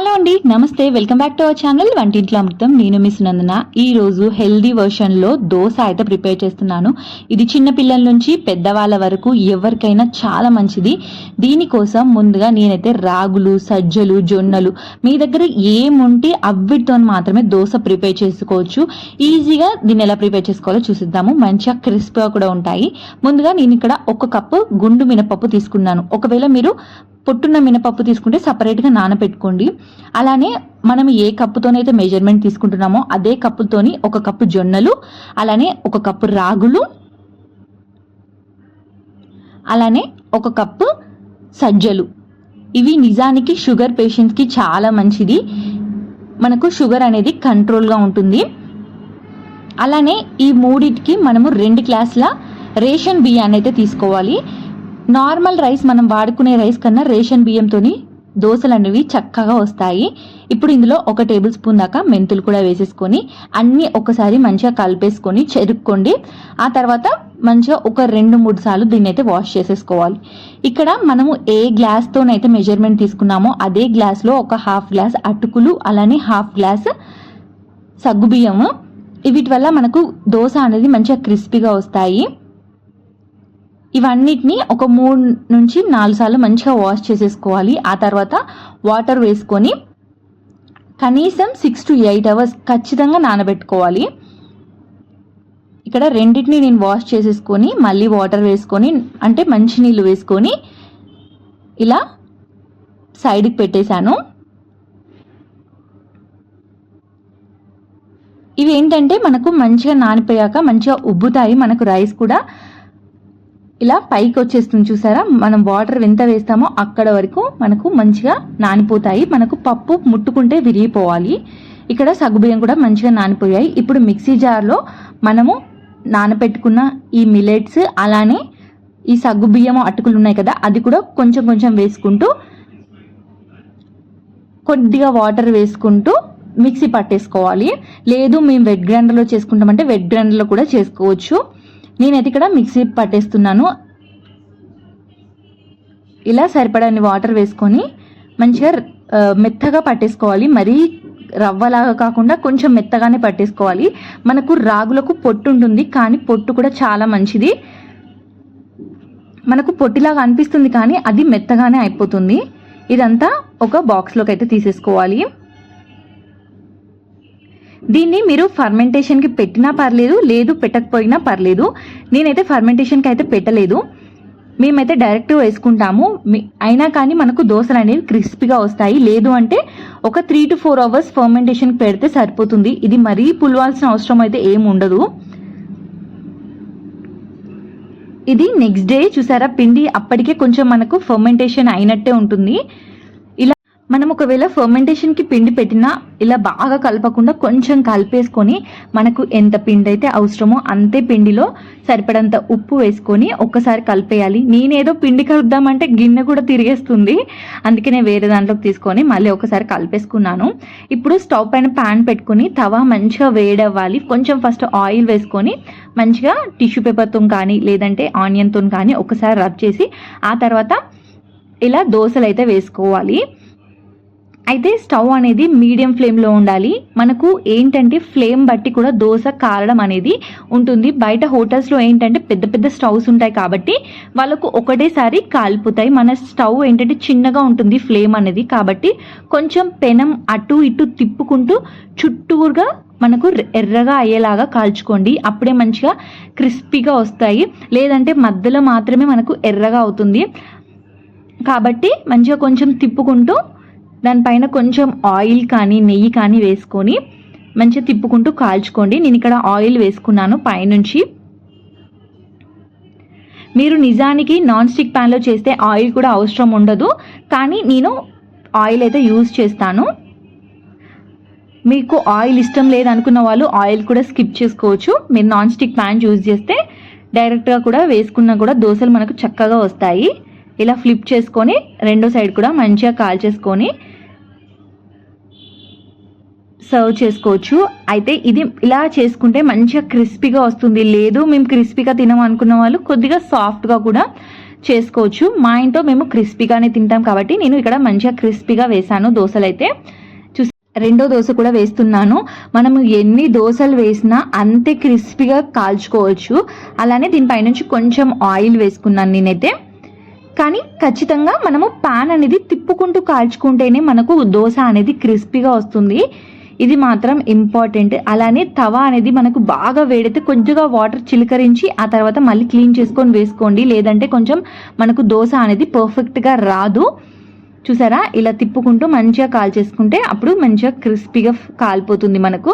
Hello అండి నమస్తే welcome back to our channel వంటింట్లో అమృతం. నేను మిస్ నందన ఈ రోజు హెల్దీ వర్షన్లో దోశ అయితే ప్రిపేర్ చేస్తున్నాను. ఇది చిన్న పిల్లల నుంచి పెద్దవాళ్ళ వరకు ఎవరికైనా చాలా మంచిది. దీనికోసం ముందుగా నేనైతే రాగులు సజ్జలు జొన్నలు మీ దగ్గర ఏముంటే అవిటితో మాత్రమే దోశ ప్రిపేర్ చేసుకోవచ్చు. ఈజీగా దీన్ని ఎలా ప్రిపేర్ చేసుకోవాలో చూసిద్దాము. మంచిగా క్రిస్ప్గా కూడా ఉంటాయి. ముందుగా నేను ఇక్కడ ఒక కప్పు గుండు మినపప్పు తీసుకున్నాను. ఒకవేళ మీరు పొట్టున్న మినపప్పు తీసుకుంటే సపరేట్గా నానబెట్టుకోండి అలానే మనం ఏ కప్పుతోనైతే మెజర్మెంట్ తీసుకుంటున్నామో అదే కప్పుతోని ఒక కప్పు జొన్నలు అలానే ఒక కప్పు రాగులు అలానే ఒక కప్పు సజ్జలు. ఇవి నిజానికి షుగర్ పేషెంట్స్కి చాలా మంచిది. మనకు షుగర్ అనేది కంట్రోల్గా ఉంటుంది. అలానే ఈ మూడిటికి మనము రెండు గ్లాసుల రేషన్ బియ్యాన్ని అయితే తీసుకోవాలి. నార్మల్ రైస్ మనం వాడుకునే రైస్ కన్నా రేషన్ బియ్యంతోని దోశలు అనేవి చక్కగా వస్తాయి. ఇప్పుడు ఇందులో ఒక టేబుల్ స్పూన్ దాకా మెంతులు కూడా వేసేసుకొని అన్నీ ఒకసారి మంచిగా కలిపేసుకొని చెరుక్కోండి. ఆ తర్వాత మంచిగా ఒక రెండు మూడు సార్లు దీన్ని అయితే వాష్ చేసేసుకోవాలి. ఇక్కడ మనము ఏ గ్లాస్తోనైతే మెజర్మెంట్ తీసుకున్నామో అదే గ్లాస్లో ఒక హాఫ్ గ్లాస్ అటుకులు అలానే హాఫ్ గ్లాస్ సగ్గుబియ్యము. వీటి వల్ల మనకు దోశ అనేది మంచిగా క్రిస్పీగా వస్తాయి. ఇవన్నిటిని ఒక మూడు నుంచి నాలుగు సార్లు మంచిగా వాష్ చేసేసుకోవాలి. ఆ తర్వాత వాటర్ వేసుకొని కనీసం సిక్స్ టు ఎయిట్ అవర్స్ ఖచ్చితంగా నానబెట్టుకోవాలి. ఇక్కడ రెండింటిని నేను వాష్ చేసేసుకొని మళ్ళీ వాటర్ వేసుకొని అంటే మంచినీళ్ళు వేసుకొని ఇలా సైడ్కి పెట్టేశాను. ఇవి ఏంటంటే మనకు మంచిగా నానిపోయాక మంచిగా ఉబ్బుతాయి. మనకు రైస్ కూడా ఇలా పైకి వచ్చేస్తుంది చూసారా? మనం వాటర్ ఎంత వేస్తామో అక్కడ వరకు మనకు మంచిగా నానిపోతాయి. మనకు పప్పు ముట్టుకుంటే విరిగిపోవాలి. ఇక్కడ సగ్గుబియ్యం కూడా మంచిగా నానిపోయాయి. ఇప్పుడు మిక్సీ జార్లో మనము నానపెట్టుకున్న ఈ మిలెట్స్ అలానే ఈ సగ్గుబియ్యం అటుకులు ఉన్నాయి కదా అది కూడా కొంచెం కొంచెం వేసుకుంటూ కొద్దిగా వాటర్ వేసుకుంటూ మిక్సీ పట్టేసుకోవాలి. లేదు మేము వెట్ గ్రైండర్లో చేసుకుంటామంటే వెట్ గ్రైండర్లో కూడా చేసుకోవచ్చు. నేనైతే ఇక్కడ మిక్సీ పట్టేస్తున్నాను. ఇలా సరిపడని వాటర్ వేసుకొని మంచిగా మెత్తగా పట్టేసుకోవాలి. మరీ రవ్వలాగా కాకుండా కొంచెం మెత్తగానే పట్టేసుకోవాలి. మనకు రాగులకు పొట్టు ఉంటుంది కానీ పొట్టు కూడా చాలా మంచిది. మనకు పొట్టిలాగా అనిపిస్తుంది కానీ అది మెత్తగానే అయిపోతుంది. ఇదంతా ఒక బాక్స్లోకి అయితే తీసేసుకోవాలి. దీన్ని మీరు ఫర్మెంటేషన్కి పెట్టినా పర్లేదు లేదు పెట్టకపోయినా పర్లేదు. నేనైతే ఫర్మెంటేషన్కి అయితే పెట్టలేదు. మేమైతే డైరెక్ట్ వేసుకుంటాము. అయినా కానీ మనకు దోశలు అనేవి క్రిస్పీగా వస్తాయి. లేదు అంటే ఒక త్రీ టు ఫోర్ అవర్స్ ఫర్మెంటేషన్కి పెడితే సరిపోతుంది. ఇది మరీ పులవాల్సిన అవసరం అయితే ఏమి ఉండదు. ఇది నెక్స్ట్ డే చూసారా? పిండి అప్పటికే కొంచెం మనకు ఫర్మెంటేషన్ అయినట్టే ఉంటుంది. మనం ఒకవేళ ఫర్మెంటేషన్కి పిండి పెట్టినా ఇలా బాగా కలపకుండా కొంచెం కలిపేసుకొని మనకు ఎంత పిండి అయితే అవసరమో అంతే పిండిలో సరిపడంత ఉప్పు వేసుకొని ఒక్కసారి కలిపేయాలి. నేనేదో పిండి కలుపుదామంటే గిన్నె కూడా తిరిగేస్తుంది. అందుకే నేను వేరే దాంట్లోకి తీసుకొని మళ్ళీ ఒకసారి కలిపేసుకున్నాను. ఇప్పుడు స్టవ్ పైన ప్యాన్ పెట్టుకొని తవా మంచిగా వేడవ్వాలి. కొంచెం ఫస్ట్ ఆయిల్ వేసుకొని మంచిగా టిష్యూ పేపర్తో కానీ లేదంటే ఆనియన్తో కానీ ఒకసారి రబ్ చేసి ఆ తర్వాత ఇలా దోశలు అయితే వేసుకోవాలి. అయితే స్టవ్ అనేది మీడియం ఫ్లేమ్లో ఉండాలి. మనకు ఏంటంటే ఫ్లేమ్ బట్టి కూడా దోశ కారడం అనేది ఉంటుంది. బయట హోటల్స్లో ఏంటంటే పెద్ద పెద్ద స్టవ్స్ ఉంటాయి కాబట్టి వాళ్ళకు ఒకటేసారి కాలిపోతాయి. మన స్టవ్ ఏంటంటే చిన్నగా ఉంటుంది ఫ్లేమ్ అనేది కాబట్టి కొంచెం పెనం అటు ఇటు తిప్పుకుంటూ చుట్టూరుగా మనకు ఎర్రగా అయ్యేలాగా కాల్చుకోండి. అప్పుడే మంచిగా క్రిస్పీగా వస్తాయి. లేదంటే మధ్యలో మాత్రమే మనకు ఎర్రగా అవుతుంది. కాబట్టి మంచిగా కొంచెం తిప్పుకుంటూ దానిపైన కొంచెం ఆయిల్ కానీ నెయ్యి కానీ వేసుకొని మంచిగా తిప్పుకుంటూ కాల్చుకోండి. నేను ఇక్కడ ఆయిల్ వేసుకున్నాను పైనుంచి. మీరు నిజానికి నాన్ స్టిక్ ప్యాన్లో చేస్తే ఆయిల్ కూడా అవసరం ఉండదు. కానీ నేను ఆయిల్ అయితే యూజ్ చేస్తాను. మీకు ఆయిల్ ఇష్టం లేదనుకున్న వాళ్ళు ఆయిల్ కూడా స్కిప్ చేసుకోవచ్చు. మీరు నాన్ స్టిక్ ప్యాన్ యూజ్ చేస్తే డైరెక్ట్గా కూడా వేసుకున్నా కూడా దోశలు మనకు చక్కగా వస్తాయి. ఇలా ఫ్లిప్ చేసుకొని రెండో సైడ్ కూడా మంచిగా కాల్చేసుకొని సర్వ్ చేసుకోవచ్చు. అయితే ఇది ఇలా చేసుకుంటే మంచిగా క్రిస్పీగా వస్తుంది. లేదు మేము క్రిస్పీగా తినము అనుకున్న వాళ్ళు కొద్దిగా సాఫ్ట్గా కూడా చేసుకోవచ్చు. మా ఇంట్లో మేము క్రిస్పీగానే తింటాం కాబట్టి నేను ఇక్కడ మంచిగా క్రిస్పీగా వేసాను దోశలు అయితే చూసి రెండో దోశ కూడా వేస్తున్నాను. మనము ఎన్ని దోశలు వేసినా అంతే క్రిస్పీగా కాల్చుకోవచ్చు. అలానే దీనిపైనుంచి కొంచెం ఆయిల్ వేసుకున్నాను నేనైతే. కానీ ఖచ్చితంగా మనము పాన్ అనేది తిప్పుకుంటూ కాల్చుకుంటేనే మనకు దోశ అనేది క్రిస్పీగా వస్తుంది. ఇది మాత్రం ఇంపార్టెంట్ అలానే తవ అనేది మనకు బాగా వేడితే కొద్దిగా వాటర్ చిలకరించి ఆ తర్వాత మళ్ళీ క్లీన్ చేసుకొని వేసుకోండి. లేదంటే కొంచెం మనకు దోశ అనేది పర్ఫెక్ట్గా రాదు. చూసారా? ఇలా తిప్పుకుంటూ మంచిగా కాల్చేసుకుంటే అప్పుడు మంచిగా క్రిస్పీగా కాలిపోతుంది మనకు.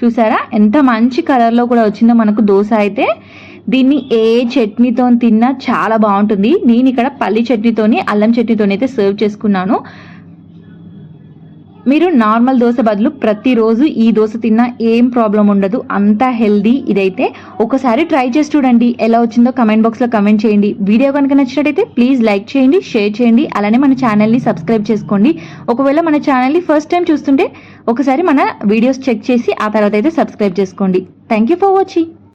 చూసారా? ఎంత మంచి కలర్లో కూడా వచ్చిందో మనకు దోశ అయితే. దీన్ని ఏ చట్నీతో తిన్నా చాలా బాగుంటుంది. నేను ఇక్కడ పల్లి చట్నీతోని అల్లం చట్నీతోని అయితే సర్వ్ చేసుకున్నాను. మీరు నార్మల్ దోశ బదులు ప్రతిరోజు ఈ దోశ తిన్నా ఏం ప్రాబ్లం ఉండదు. అంత హెల్దీ ఇదైతే. ఒకసారి ట్రై చేసి చూడండి. ఎలా వచ్చిందో కమెంట్ బాక్స్లో కమెంట్ చేయండి. వీడియో కనుక నచ్చినట్టయితే ప్లీజ్ లైక్ చేయండి షేర్ చేయండి. అలానే మన ఛానల్ని సబ్స్క్రైబ్ చేసుకోండి. ఒకవేళ మన ఛానల్ని ఫస్ట్ టైం చూస్తుంటే ఒకసారి మన వీడియోస్ చెక్ చేసి ఆ తర్వాత అయితే సబ్స్క్రైబ్ చేసుకోండి. Thank you for watching